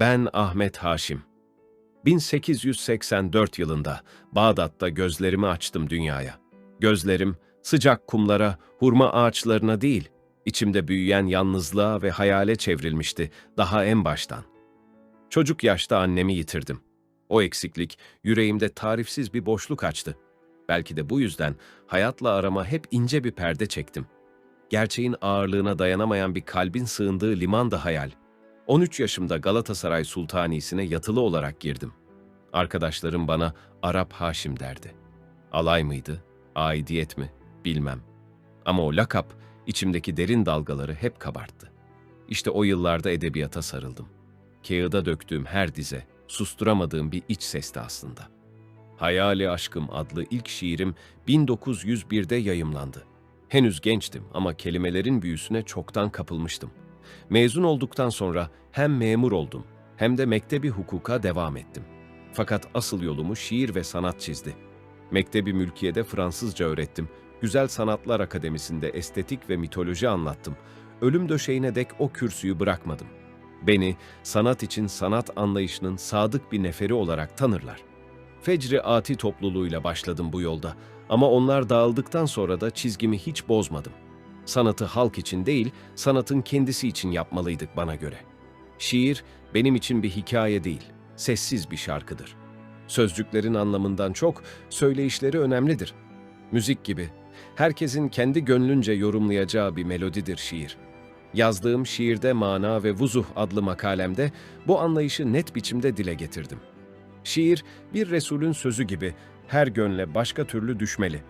Ben Ahmet Haşim. 1884 yılında Bağdat'ta gözlerimi açtım dünyaya. Gözlerim sıcak kumlara, hurma ağaçlarına değil, içimde büyüyen yalnızlığa ve hayale çevrilmişti daha en baştan. Çocuk yaşta annemi yitirdim. O eksiklik yüreğimde tarifsiz bir boşluk açtı. Belki de bu yüzden hayatla arama hep ince bir perde çektim. Gerçeğin ağırlığına dayanamayan bir kalbin sığındığı liman da hayal. 13 yaşımda Galatasaray Sultanisi'ne yatılı olarak girdim. Arkadaşlarım bana Arap Haşim derdi. Alay mıydı, aidiyet mi bilmem. Ama o lakap içimdeki derin dalgaları hep kabarttı. İşte o yıllarda edebiyata sarıldım. Kağıda döktüğüm her dize, susturamadığım bir iç sesti aslında. Hayali Aşkım adlı ilk şiirim 1901'de yayımlandı. Henüz gençtim ama kelimelerin büyüsüne çoktan kapılmıştım. Mezun olduktan sonra hem memur oldum hem de mektebi hukuka devam ettim. Fakat asıl yolumu şiir ve sanat çizdi. Mektebi mülkiyede Fransızca öğrettim. Güzel Sanatlar Akademisi'nde estetik ve mitoloji anlattım. Ölüm döşeğine dek o kürsüyü bırakmadım. Beni sanat için sanat anlayışının sadık bir neferi olarak tanırlar. Fecri Ati topluluğuyla başladım bu yolda ama onlar dağıldıktan sonra da çizgimi hiç bozmadım. Sanatı halk için değil, sanatın kendisi için yapmalıydık bana göre. Şiir benim için bir hikaye değil, sessiz bir şarkıdır. Sözcüklerin anlamından çok söyleyişleri önemlidir. Müzik gibi herkesin kendi gönlünce yorumlayacağı bir melodidir şiir. Yazdığım Şiirde Mana ve Vuzuh adlı makalemde bu anlayışı net biçimde dile getirdim. Şiir bir Resulün sözü gibi her gönle başka türlü düşmeli.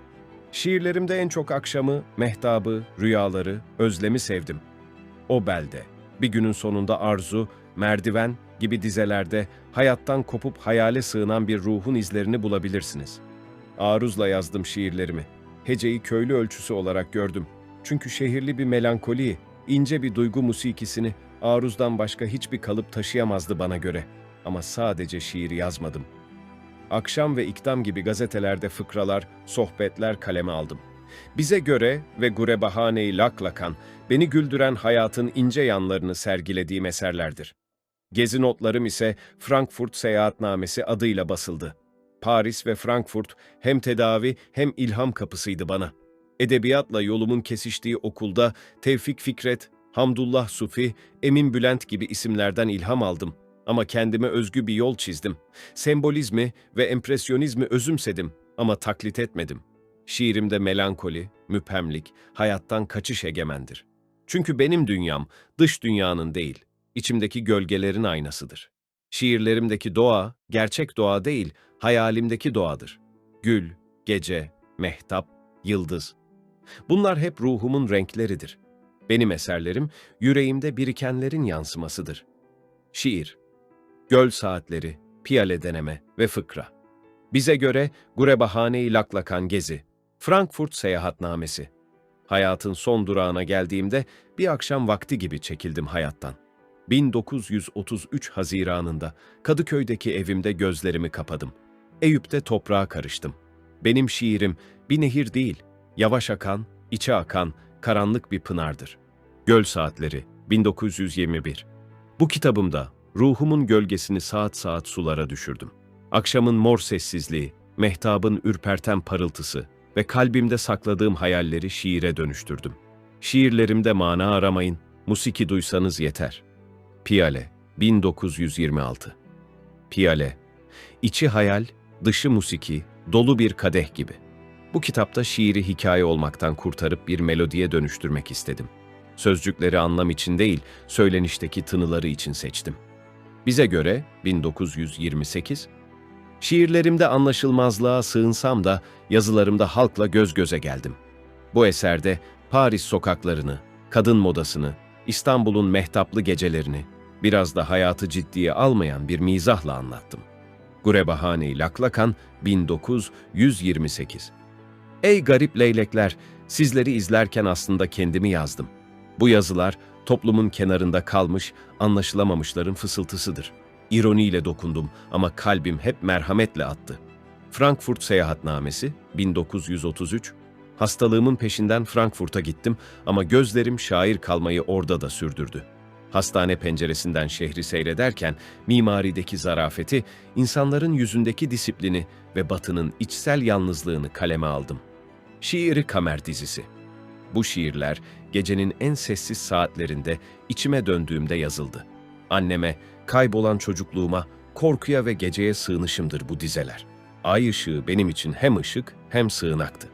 Şiirlerimde en çok akşamı, mehtabı, rüyaları, özlemi sevdim. O belde, bir günün sonunda arzu, merdiven gibi dizelerde hayattan kopup hayale sığınan bir ruhun izlerini bulabilirsiniz. Aruzla yazdım şiirlerimi. Heceyi köylü ölçüsü olarak gördüm. Çünkü şehirli bir melankoli, ince bir duygu musikisini aruzdan başka hiçbir kalıp taşıyamazdı bana göre. Ama sadece şiir yazmadım. Akşam ve İktam gibi gazetelerde fıkralar, sohbetler kaleme aldım. Bize göre ve Gurebahane-i Laklakan, beni güldüren hayatın ince yanlarını sergilediğim eserlerdir. Gezi notlarım ise Frankfurt Seyahatnamesi adıyla basıldı. Paris ve Frankfurt hem tedavi hem ilham kapısıydı bana. Edebiyatla yolumun kesiştiği okulda Tevfik Fikret, Hamdullah Sufi, Emin Bülent gibi isimlerden ilham aldım. Ama kendime özgü bir yol çizdim. Sembolizmi ve empresyonizmi özümsedim ama taklit etmedim. Şiirimde melankoli, müphemlik, hayattan kaçış egemendir. Çünkü benim dünyam dış dünyanın değil, içimdeki gölgelerin aynasıdır. Şiirlerimdeki doğa, gerçek doğa değil, hayalimdeki doğadır. Gül, gece, mehtap, yıldız. Bunlar hep ruhumun renkleridir. Benim eserlerim, yüreğimde birikenlerin yansımasıdır. Şiir, göl saatleri, piyale deneme ve fıkra. Bize göre Gurebahane-i Laklakan Gezi, Frankfurt Seyahatnamesi. Hayatın son durağına geldiğimde bir akşam vakti gibi çekildim hayattan. 1933 Haziranında Kadıköy'deki evimde gözlerimi kapadım. Eyüp'te toprağa karıştım. Benim şiirim bir nehir değil, yavaş akan, içe akan, karanlık bir pınardır. Göl Saatleri 1921 Bu kitabımda ruhumun gölgesini saat saat sulara düşürdüm. Akşamın mor sessizliği, mehtabın ürperten parıltısı ve kalbimde sakladığım hayalleri şiire dönüştürdüm. Şiirlerimde mana aramayın, musiki duysanız yeter. Piyale 1926 Piyale İçi hayal, dışı musiki, dolu bir kadeh gibi. Bu kitapta şiiri hikaye olmaktan kurtarıp bir melodiye dönüştürmek istedim. Sözcükleri anlam için değil, söylenişteki tınıları için seçtim. Bize göre 1928, şiirlerimde anlaşılmazlığa sığınsam da yazılarımda halkla göz göze geldim. Bu eserde Paris sokaklarını, kadın modasını, İstanbul'un mehtaplı gecelerini, biraz da hayatı ciddiye almayan bir mizahla anlattım. Gurebahane-i Laklakan 1928 Ey garip leylekler, sizleri izlerken aslında kendimi yazdım. Bu yazılar toplumun kenarında kalmış, anlaşılamamışların fısıltısıdır. İroniyle dokundum ama kalbim hep merhametle attı. Frankfurt Seyahatnamesi 1933 Hastalığımın peşinden Frankfurt'a gittim ama gözlerim şair kalmayı orada da sürdürdü. Hastane penceresinden şehri seyrederken mimarideki zarafeti, insanların yüzündeki disiplini ve batının içsel yalnızlığını kaleme aldım. Şiiri Kamer dizisi. Bu şiirler gecenin en sessiz saatlerinde içime döndüğümde yazıldı. Anneme, kaybolan çocukluğuma, korkuya ve geceye sığınışımdır bu dizeler. Ay ışığı benim için hem ışık hem sığınaktı.